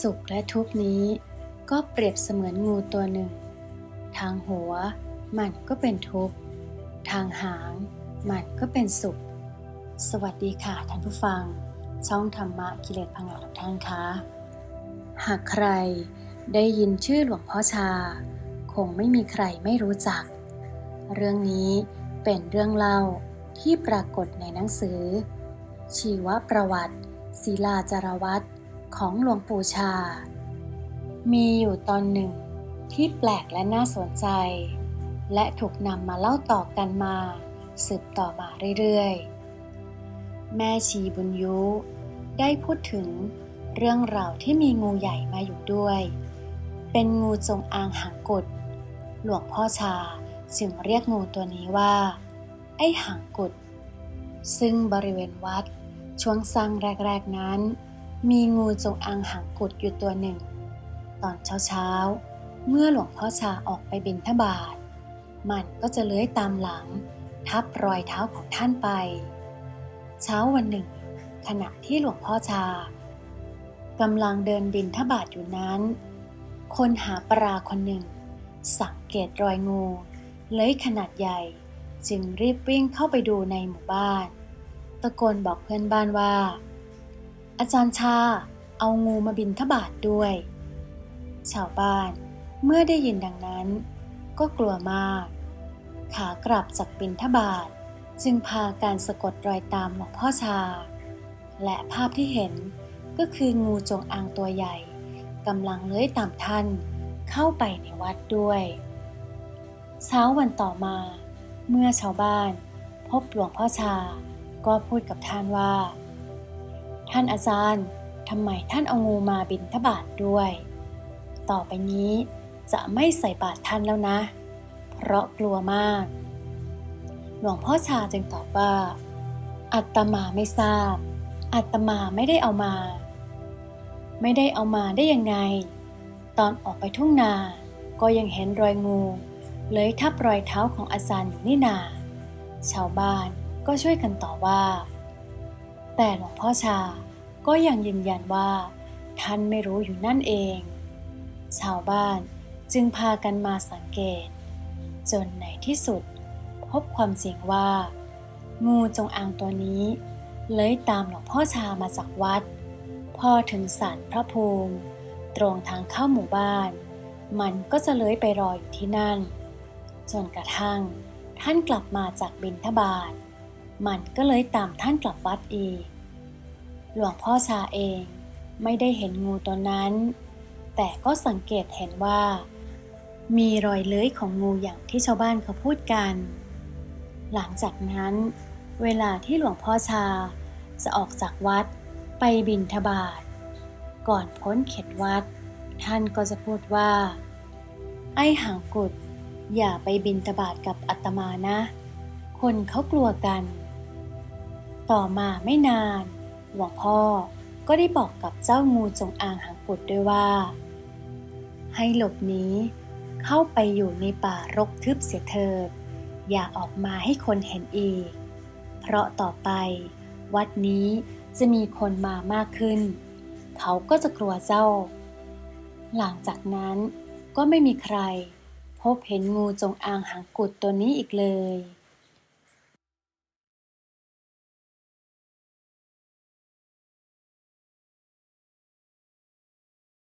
สุขและทุกนี้ ก็เปรียบเสมือนงูตัวหนึ่ง ทางหัวมันก็เป็นทุกข์ ทางหางมันก็เป็นสุข สวัสดีค่ะท่านผู้ฟัง ช่องธรรมะกิเลสพังงาทุกท่านคะ หากใครได้ยินชื่อหลวงพ่อชา คงไม่มีใครไม่รู้จัก เรื่องนี้เป็นเรื่องเล่าที่ปรากฏในหนังสือ ชีวประวัติศิลาจารวัตร ของหลวงปู่ชา มีอยู่ตอนหนึ่งที่แปลกและน่าสนใจ และถูกนำมาเล่าต่อกันมา สืบต่อมาเรื่อยๆ แม่ชีบุญยุ ได้พูดถึงเรื่องราวที่มีงูใหญ่มาอยู่ด้วย เป็นงูจงอางหางกุด หลวงพ่อชาจึงเรียกงูตัวนี้ว่า ไอ้หางกุด ซึ่งบริเวณวัดช่วงสร้างแรก ๆ นั้น มีงูจงอางหางกุดอยู่ตัวหนึ่ง ตอนเช้าๆ เมื่อหลวงพ่อชาออกไปบิณฑบาตมันก็จะเลื้อยตามหลัง ทับรอยเท้าของท่านไป เช้าวันหนึ่ง ขณะที่หลวงพ่อชากำลังเดินบินทบาทอยู่นั้น คนหาปลาคนหนึ่ง สังเกตรอยงูเลื้อยขนาดใหญ่ จึงรีบวิ่งเข้าไปดูในหมู่บ้าน ตะโกนบอกเพื่อนบ้านว่า อาจารย์ชา เอางูมาบินทบาทด้วย ชาวบ้านเมื่อได้ยินดังนั้น ก็กลัวมาก ขากลับจากบินทบาทจึงพาการสะกดรอยตามหลวงพ่อชา และภาพที่เห็นก็คืองูจงอางตัวใหญ่กำลังเลื้อยตามท่านเข้าไปในวัดด้วย เช้าวันต่อมา เมื่อชาวบ้าน พบหลวงพ่อชา ก็พูดกับท่านว่า ท่านอาจารย์ทำไมท่านเอางูมาบินทบาทด้วย ต่อไปนี้จะไม่ใส่บาตรท่านแล้วนะ เพราะกลัวมาก หลวงพ่อชาจึงตอบว่า อัตมาไม่ทราบ อัตมาไม่ได้เอามา ไม่ได้เอามาได้ยังไง ตอนออกไปทุ่งนาก็ยังเห็นรอยงูเลยทับรอยเท้าของอาจารย์อยู่นี่นา ชาวบ้านก็ช่วยกันต่อว่า แต่หลวงพ่อชาก็ยังยืนยันว่า ท่านไม่รู้อยู่นั่นเอง ชาวบ้านจึงพากันมาสังเกต จนในที่สุด พบความจริงว่า งูจงอางตัวนี้ เลยตามหลวงพ่อชามาจากวัด พอถึงศาลพระภูมิ ตรงทางเข้าหมู่บ้าน มันก็จะเลื้อยไปรออยู่ที่นั่น จนกระทั่งท่านกลับมาจากบิณฑบาต มันก็เลยตามท่านกลับวัดอีก หลวงพ่อชาเองไม่ได้เห็นงูตัวนั้น แต่ก็สังเกตเห็นว่า มีรอยเลื้อยของงูอย่างที่ชาวบ้านเขาพูดกัน หลังจากนั้น เวลาที่หลวงพ่อชาจะออกจากวัดไปบินทบาทก่อนพ้นเขตวัด ท่านก็จะพูดว่า ไอ้หางกุด อย่าไปบินทบาทกับอาตมานะ คนเขากลัวกัน ต่อมาไม่นาน หลวงพ่อก็ได้บอกกับเจ้างูจงอางหางกุดด้วยว่า ให้หลบหนีเข้าไปอยู่ในป่ารกทึบเสียเถิด อย่าออกมาให้คนเห็นอีก เพราะต่อไป วัดนี้จะมีคนมามากขึ้น เขาก็จะกลัวเจ้า หลังจากนั้นก็ไม่มีใคร พบเห็นงูจงอางหางกุดตัวนี้อีกเลย